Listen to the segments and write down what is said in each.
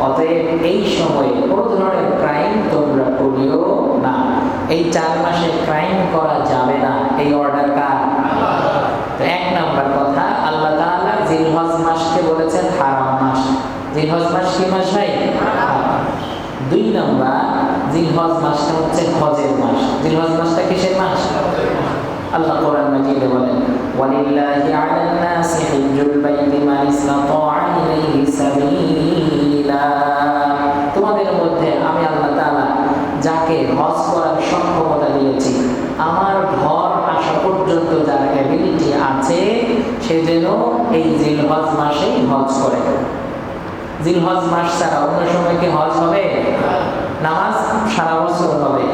অতএব এই সময়ে কোনো ধরনের ক্রাইম তোমরা করিও না। এই চার মাসে ক্রাইম করা যাবে না। এই অর্ডার কার? তো এক নাম্বার কথা, আল্লাহ তাআলা জিলহজ মাসকে বলেছেন হারাম মাস। জিলহজ মাস কি মাস ভাই? দুই নাম্বার, জিলহজ মাসটা হচ্ছে হজের মাস। জিলহজ মাসটা কিসের মাস? আল্লাহ কোরআন মাজিদে বলেন, ওয়ালিল্লাহি আলান নাসি হিজ্জুল বাইতি মান ইসতাতা ইলাইহি সাবিলা। তোমাদের মধ্যে আমি আল্লাহ তাআলা যাকে হজ করার সক্ষমতা দিয়েছি, আমার ঘর আসা পর্যন্ত যার অ্যাবিলিটি আছে, সে যেন এই জিলহজ মাসেই হজ করে। জিলহজ মাস ছাড়া অন্য সময় কি হজ হবে? নামাজ সারা বছর হবে।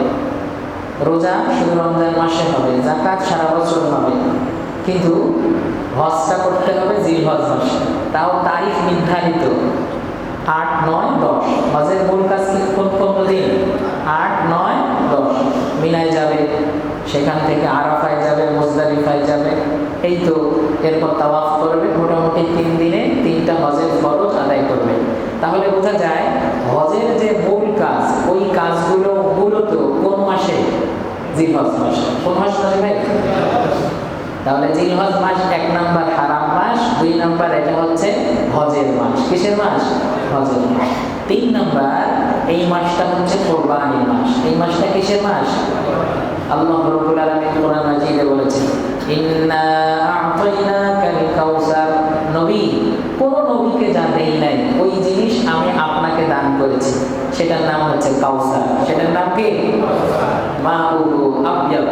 রোজা শুধু রমজান মাসে হবে জাকাত সারা বছর হবে। কিন্তু হজটা করতে হবে জিলহজ মাসে। তাও তারিখ নির্ধারিত। আট, নয়, দশ। হজের মূল কাজ কি? কোন কোন দিন আট, নয়, দশ। মিনায় যাবে, সেখান থেকে আরাফায় যাবে মুজদারিফায় যাবে। এই তো এরপর তাওয়াফ করবে। মোটামুটি তিন দিনে তিনটা হজের ফরজ আদায় করবে। তাহলে বোঝা যায়, হজের যে মূল কাজ, ওই কাজগুলো মূলত কোন মাসে? জিলহজ মাসে। কোন মাস তাহলে জিলহজ মাস এক নাম্বার হারাম। মাস, দুই নাম্বার এটা হচ্ছে হজের মাস। কিসের মাস? হজের মাস। তিন নাম্বার, এই মাসটা হচ্ছে কোরবানির মাস। এই মাসটা কিসের মাস? আল্লাহ রাব্বুল আলামিন কোরআন মাজিদে বলেছেন, ইন্না আ'তাইনাকাল কাউসার নবী, কোন নবীকে যা দেই নাই, ওই জিনিস আমি আপনাকে দান করেছি। সেটার নাম হচ্ছে কাউসার সেটার নাম কি? আবয়াব।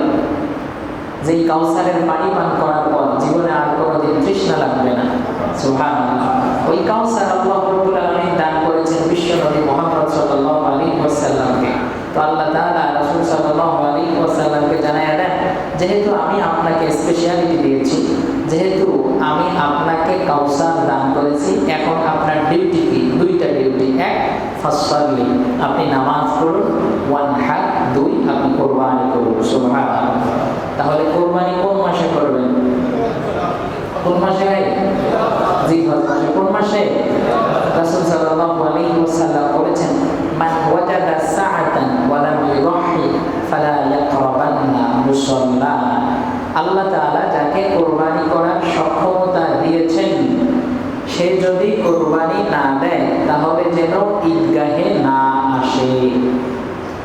যেই কাউসারের পানি পান করার পর জীবনে আর কোনোদিন তৃষ্ণা লাগবে না। সুবহানাল্লাহ। ওই কাউসার আল্লাহ রাব্বুল দান করেছেন বিশ্ব নবী মুহাম্মদ সাল্লাল্লাহু আলাইহি ওয়াসাল্লামকে। তো আল্লাহ তাআলা রাসূল সাল্লাল্লাহু আলাইহি ওয়াসাল্লামকে জানায় দেন, যেহেতু আমি আপনাকে স্পেশালিটি দিয়েছি, যেহেতু আমি আপনাকে কাউসার দান করেছি, এখন আপনার ডিউটি কি? দুইটা ডিউটি এক ফাসসালি আপনি নামাজ পড়ুন ওয়ান হাত দুই আপনি কোরবানি করুন সুবহানাল্লাহ তাহলে কোরবানি কোন মাসে করবেন কোন মাসে ভাই জিলহজ মাসে কোন মাসে রাসূল সাল্লাল্লাহু আলাইহি ওয়াসাল্লাম বলেছেন, মান ওয়াজাদা সাআতান ওয়া লাম ইউহি ফালা ইয়াকরাবান্না মুসাল্লানা আল্লাহ তাআলা যাকে কোরবানি করার সক্ষমতা দিয়েছেন, সে যদি কোরবানি না দেয়, তাহলে যেন ঈদগাহে না আসে।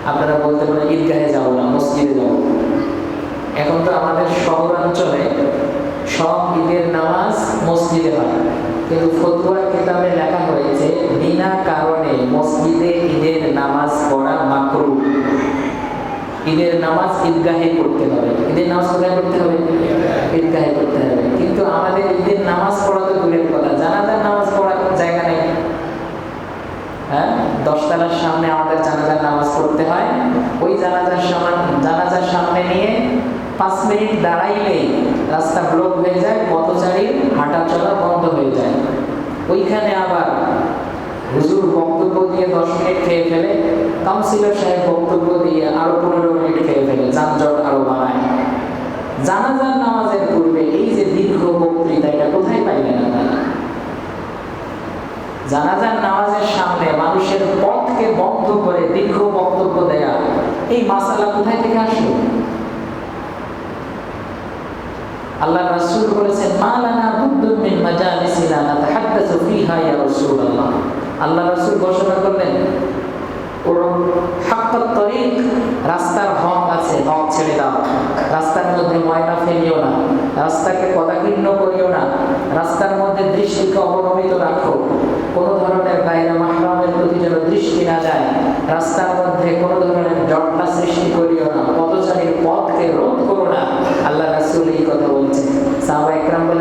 আপনারা বলতে পারেন, ঈদগাহে যাব না, মসজিদে যাব এখন তো আমাদের শহরাঞ্চলে সব ঈদের নামাজ মসজিদে হয়। কিন্তু ফতুয়ার কিতাবে লেখা হয়েছে, বিনা কারণে মসজিদে ঈদের নামাজ পড়া মাকরু। ঈদের নামাজ ঈদগাহে পড়তে হবে। ঈদের নামাজ কোথায় পড়তে হবে? ঈদগাহে পড়তে হবে। কিন্তু আমাদের ঈদের নামাজ পড়া তো দূরের কথা। জানাজার নামাজ পড়ার জায়গা নেই। হ্যাঁ? দশতলার সামনে আমাদের জানাজার নামাজ পড়তে হয়। ওই জানাজার সামান জানাজার সামনে নিয়ে পাঁচ মিনিট দাঁড়াইলেই রাস্তা ব্লক হয়ে যায় পথচারীর হাঁটা চলা বন্ধ হয়ে যায়। ওইখানে আবার হুজুর বক্তব্য দিয়ে দশ মিনিট খেয়ে ফেলে, কাউন্সিলর সাহেব বক্তব্য দিয়ে আরও পনেরো মিনিট খেয়ে ফেলে, যানজট আরও বাড়ায়। জানাজার নামাজের পূর্বে এই যে দীর্ঘ বক্তৃতা, এটা কোথায় পাইলেন আপনারা? জানাজার নামাজের সামনে মানুষের পথকে বন্ধ করে দীর্ঘ বক্তব্য দেয়া, এই মাসালা কোথায় থেকে আসলো? আল্লাহ রাসূল বলেছেন মালানা বুদ্দুন মিন মাজালিসিনা নাতাহাদ্দাসু ফিহা ইয়া রাসূলুল্লাহ। আল্লাহ রাসূল ঘোষণা করলেন, ওর হাক্কাত তরিক রাস্তার হক আছে, হক ছেড়ে দাও রাস্তার মধ্যে ময়লা ফেলিও না রাস্তাকে পদাকীর্ণ করিও না রাস্তার মধ্যে দৃষ্টিকে অবনমিত রাখো কোনো ধরনের বাইরে মাহরামের প্রতি যেন দৃষ্টি না যায় রাস্তার মধ্যে কোনো ধরনের জটলা সৃষ্টি করিও না পথচারীর পথকে রোধ করো না আল্লাহ রাসূল এই কথা বলছেন সাহাবা একরাম বলেন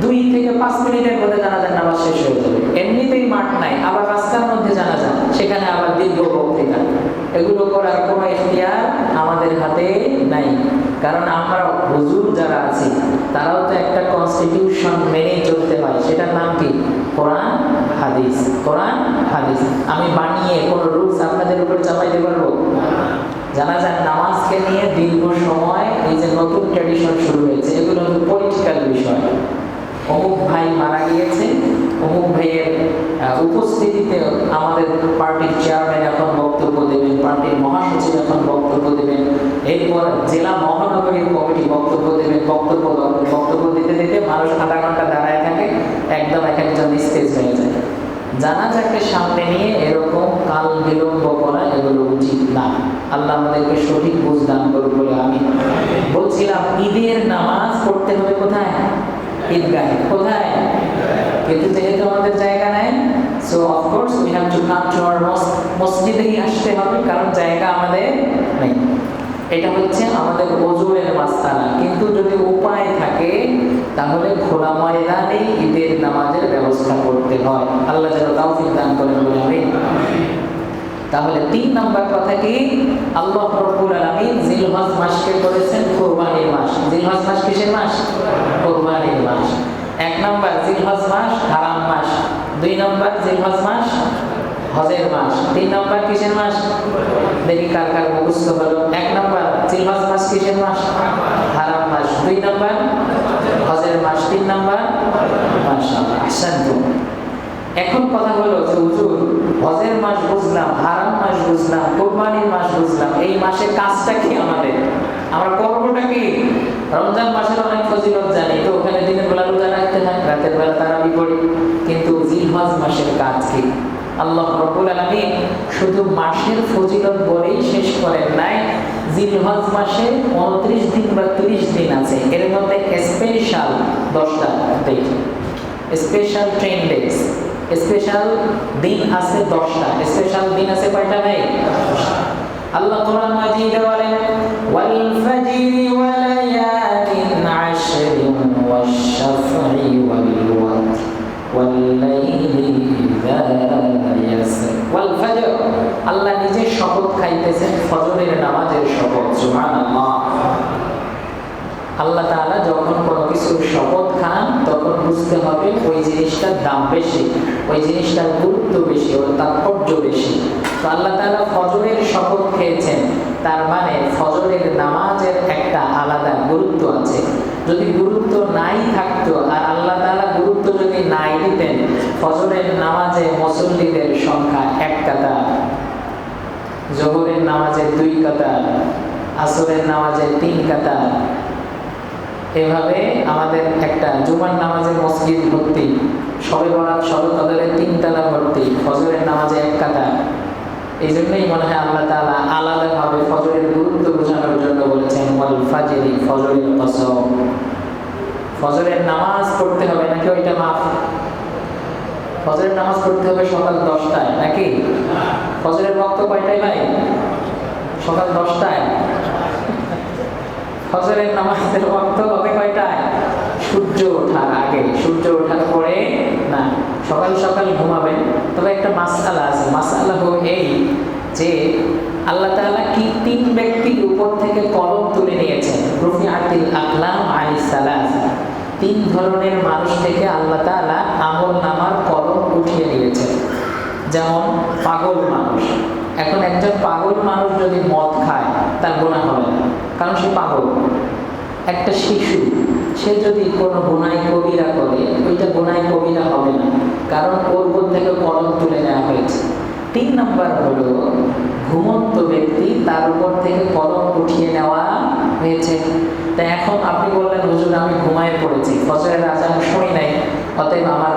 দুই থেকে পাঁচ মিনিটের মধ্যে জানাজার নামাজ শেষ হয়ে যাবে। এমনিতেই মাঠ নাই, আবার রাস্তার মধ্যে জানাজা, সেখানে আবার দীর্ঘ বক্তৃতা। এগুলো করার কোনো এখতিয়ার আমাদের হাতে নাই। কারণ আমরা হুজুর যারা আছি, তারাও তো একটা কনস্টিটিউশন মেনে চলতে হয়। সেটার নাম কি? কোরআন, হাদিস। কোরআন, হাদিস। আমি বানিয়ে কোনো রুলস আপনাদের উপরে চাপাইতে পারব? জানা যায় নামাজকে নিয়ে দীর্ঘ সময় এই যে নতুন ট্র্যাডিশন শুরু হয়েছে, এগুলো পলিটিক্যাল বিষয়। অমুক ভাই মারা গিয়েছে অমুক ভাইয়ের উপস্থিতিতে আমাদের পার্টির চেয়ারম্যান এখন বক্তব্য দেবেন, পার্টির মহাসচিব এখন বক্তব্য দেবেন। এরপর জেলা মহানগরীর কমিটি বক্তব্য দেবেন, বক্তব্য বক্তব্য দিতে দিতে মানুষ আধা ঘণ্টা দাঁড়ায় থাকে, একদম এক একজন স্টেজ হয়ে যায়। জানাজাকে সামনে নিয়ে এরকম কাল বিলম্ব করা এগুলো উচিত না। আল্লাহ আমাদেরকে সঠিক বুঝ দান করুক বলে আমি বলছিলাম, ঈদের নামাজ পড়তে হবে কোথায়? ঈদগাহে কোথায়? কিন্তু যেহেতু আমাদের জায়গা নেই so of course we have to come to our মসজিদেই আসতে হবে, কারণ জায়গা আমাদের নেই। এটা হচ্ছে আমাদের ওজুরের মাস্তানা কিন্তু যদি উপায় থাকে, তাহলে খোলা ময়দানে ঈদের নামাজের ব্যবস্থা করতে হয়। আল্লাহ যেন তাওফিক দান করেন বলে তাহলে তিন নম্বর কথা কি? আল্লাহ রব্বুল আলামিন জিলহজ মাসকে করেছেন কুরবানির মাস। জিলহজ মাস কিসের মাস? কুরবানির মাস। এক নম্বর জিলহজ মাস হারাম মাস। দুই নম্বর জিলহজ মাস হজের মাস। তিন নম্বর কিসের মাস? দেখি কার কার মুখস্থ হলো এক নম্বর জিলহজ মাস কিসের মাস? হারাম মাস। দুই নম্বর হজের মাস। তিন নম্বর মাশাআল্লাহ। আহসানতুম এখন কথা হলো যে, হুজুর, হজের মাস বুঝলাম, হারাম মাস বুঝলাম, কোরবানির মাস বুঝলাম, এই মাসে কাজটা কি আমাদের? আমরা করবোটা কি? রমজান মাসের অনেক ফজিলত জানি, তো ওখানে দিনের বেলা রোজা রাখতে হয়, রাতের বেলা তারাবি পড়ি, কিন্তু জিলহজ মাসের কাজ কি? আল্লাহ রব্বুল আলামিন শুধু মাসের ফজিলত বলেই শেষ করেন নাই, জিলহজ মাসে উনত্রিশ দিন বা তিরিশ দিন আছে, এর মধ্যে স্পেশাল দশটা date special train days special দিন আছে দশটা। স্পেশাল দিন আছে কয়টা ভাই? আল্লাহ কোরআন মাজিদে বলেন ওয়াল ওয়া লায়ালিন শাফঈ ওয়াল ওয়াতর ওয়াল লাইলি ইযা ওয়াল ফজর আল্লাহ নিজে শপথ খাইতেছেন ফজরের নামাজের শপথ, সুবহানাল্লাহ। আল্লাহ তাআলা যখন কোনো কিছুর শপথ খান, তখন বুঝতে হবে ওই জিনিসটার দাম বেশি, ওই জিনিসটার গুরুত্ব বেশি, ওর তাৎপর্য বেশি। তো আল্লাহ তাআলা ফজরের শপথ খেয়েছেন। তার মানে ফজরের নামাজের একটা আলাদা গুরুত্ব আছে। যদি গুরুত্ব নাই থাকতো, আর আল্লাহ তাআলা গুরুত্ব যদি নাই দিতেন, ফজরের নামাজে মুসল্লিদের সংখ্যা এক কাতা জোহরের নামাজে দুই কাতার, আসরের নামাজে তিন কাতার এভাবে আমাদের একটা জুমার নামাজে মসজিদ ভর্তি, সবে বরাত, সবে কদরের তিনতলা ভর্তি, ফজরের নামাজে এক কাতার এই জন্যই মনে হয় আল্লাহ তাআলা আলাদাভাবে ফজরের গুরুত্ব বোঝানোর জন্য বলেছেন, ওয়াল ফাজরি ফজরের কসম। ফজরের নামাজ পড়তে হবে নাকি ওইটা মাফ? ফজরের নামাজ পড়তে হবে সকাল দশটায় নাকি? ফজরের বক্ত কয়টায় ভাই? সকাল দশটায়। ফজরের নামাজের ওয়াক্ত হবে কয়টায়? সূর্য ওঠার আগে। সূর্য ওঠার পরে না, সকাল সকাল ঘুমাবেন। তবে একটা মাসালা আছে। মাসালা হলো এই যে আল্লাহ তাআলা কি তিন ব্যক্তির উপর থেকে কলম তুলে নিয়েছেন। রফি আতিল আকলাম আলী সালাস তিন ধরনের মানুষ থেকে আল্লাহ তাআলা আমল নামার কলম উঠিয়ে নিয়েছেন যেমন পাগল মানুষ। এখন একজন পাগল মানুষ যদি মদ খায়, তার গোনা হবে না। কারণ সে পাগল। একটা শিশু, সে যদি কোনো গুনাই কবিরা করে, ওইটা গুনাই কবিরা হবে না। কারণ ওর উপর থেকে কলম তুলে নেওয়া হয়েছে। তিন নাম্বার হলো, ঘুমন্ত ব্যক্তি তার উপর থেকে কলম উঠিয়ে নেওয়া হয়েছে। তা এখন আপনি বললেন, হুজুর, আমি ঘুমায় পড়েছি। ফজরের আজান শুনি নাই, অতএব আমার